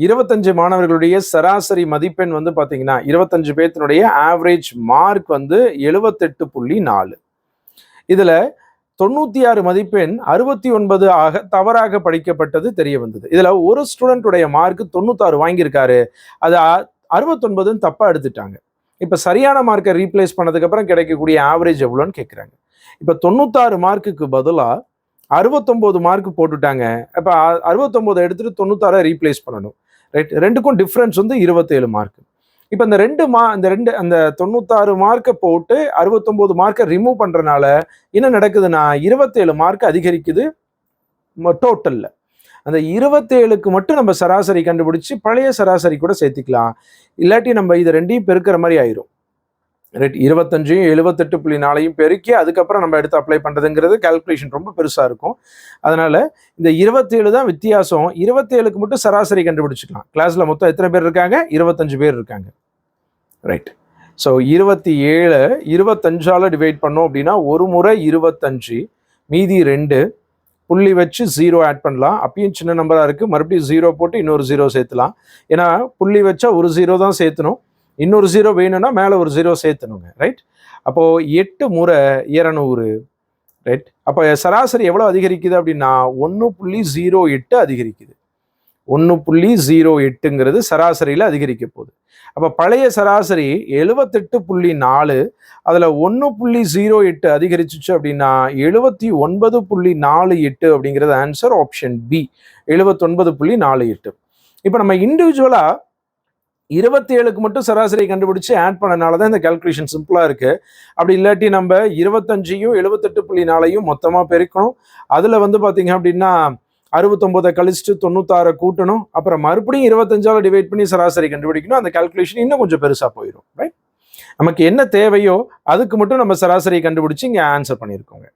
இருபத்தஞ்சு மாணவர்களுடைய சராசரி மதிப்பெண் வந்து பார்த்தீங்கன்னா இருபத்தஞ்சு பேர்த்தினுடைய ஆவரேஜ் மார்க் வந்து எழுபத்தெட்டு புள்ளி நாலு. இதில் தொண்ணூற்றி ஆறு மதிப்பெண் அறுபத்தி ஒன்பது ஆக தவறாக படிக்கப்பட்டது தெரிய வந்தது. இதில் ஒரு ஸ்டூடெண்ட்டுடைய மார்க் தொண்ணூத்தாறு வாங்கியிருக்காரு. அது அறுபத்தொன்பதுன்னு தப்பாக எடுத்துட்டாங்க. இப்போ சரியான மார்க்கை ரீப்ளேஸ் பண்ணதுக்கப்புறம் கிடைக்கக்கூடிய ஆவரேஜ் எவ்வளோன்னு கேட்குறாங்க இப்போ தொண்ணூத்தாறு மார்க்குக்கு பதிலாக அறுபத்தொம்போது மார்க் போட்டுட்டாங்க. இப்போ அ- அறுபத்தொம்போதை எடுத்துட்டு தொண்ணூத்தாறை ரீப்ளேஸ் பண்ணணும். ரைட் ரெண்டுக்கும் டிஃப்ரென்ஸ் வந்து இருபத்தேழு மார்க் இப்போ இந்த ரெண்டு மா இந்த ரெண்டு அந்த தொண்ணூத்தாறு மார்க்கை போட்டு அறுபத்தொம்போது மார்க்கை ரிமூவ் பண்ணுறனால என்ன நடக்குதுன்னா இருபத்தேழு மார்க் அதிகரிக்குது டோட்டலில் அந்த இருபத்தேழுக்கு மட்டும் நம்ம சராசரி கண்டுபிடிச்சி பழைய சராசரி கூட சேர்த்துக்கலாம். இல்லாட்டி நம்ம இது ரெண்டையும் பெருக்கிற மாதிரி ஆயிரும். ரைட் இருபத்தஞ்சையும் எழுபத்தெட்டு புள்ளி நாலையும் பெருக்கி அதுக்கப்புறம் நம்ம எடுத்து அப்ளை பண்ணுறதுங்கிறது கால்குலேஷன் ரொம்ப பெருசாக இருக்கும். அதனால் இந்த இருபத்தேழு தான் வித்தியாசம். இருபத்தேழுக்கு மட்டும் சராசரி கண்டுபிடிச்சிக்கலாம். கிளாஸில் மொத்தம் எத்தனை பேர் இருக்காங்க? இருபத்தஞ்சு பேர் இருக்காங்க. ரைட் ஸோ இருபத்தி ஏழு இருபத்தஞ்சால டிவைட் பண்ணோம் அப்படின்னா ஒரு முறை இருபத்தஞ்சு மீதி ரெண்டு புள்ளி வச்சு ஜீரோ ஆட் பண்ணலாம். அப்பயும் சின்ன நம்பராக இருக்குது மறுபடியும் ஜீரோ போட்டு இன்னொரு ஜீரோ சேர்த்துலாம். ஏன்னா புள்ளி வச்சா ஒரு ஜீரோ தான் சேர்த்தணும். இன்னொரு ஜீரோ வேணும்னா மேலே ஒரு ஜீரோ சேர்த்தணுங்க ரைட் அப்போது எட்டு முறை இரநூறு ரைட் அப்போ சராசரி எவ்வளோ அதிகரிக்குது அப்படின்னா ஒன்று புள்ளி ஜீரோ எட்டு அதிகரிக்குது. ஒன்று புள்ளி ஜீரோ எட்டுங்கிறது சராசரியில் அதிகரிக்க போகுது. அப்போ பழைய சராசரி எழுபத்தெட்டு புள்ளி நாலு அதில் ஒன்று புள்ளி ஜீரோ எட்டு அதிகரிச்சிச்சு அப்படின்னா எழுபத்தி ஒன்பது புள்ளி நாலு எட்டு அப்படிங்கிறது ஆன்சர் ஆப்ஷன் பி எழுபத்தொன்பது புள்ளி நாலு எட்டு. இப்போ நம்ம இண்டிவிஜுவலாக இருபத்தி ஏழுக்கு மட்டும் சராசரி கண்டுபிடிச்சு ஆட் பண்ணனால தான் இந்த கால்குலேஷன் சிம்பிளாக இருக்குது அப்படி இல்லாட்டி நம்ம இருபத்தஞ்சையும் எழுபத்தெட்டு புள்ளி நாலையும் மொத்தமாக பெருக்கணும். அதில் வந்து பார்த்தீங்க அப்படின்னா அறுபத்தொம்போதை கழிச்சுட்டு தொண்ணூத்தாறை கூட்டணும். அப்புறம் மறுபடியும் இருபத்தஞ்சால டிவைட் பண்ணி சராசரி கண்டுபிடிக்கணும். அந்த கால்குலேஷன் இன்னும் கொஞ்சம் பெருசாக போயிடும் ரைட் நமக்கு என்ன தேவையோ அதுக்கு மட்டும் நம்ம சராசரியை கண்டுபிடிச்சு இங்கே ஆன்சர் பண்ணியிருக்கோங்க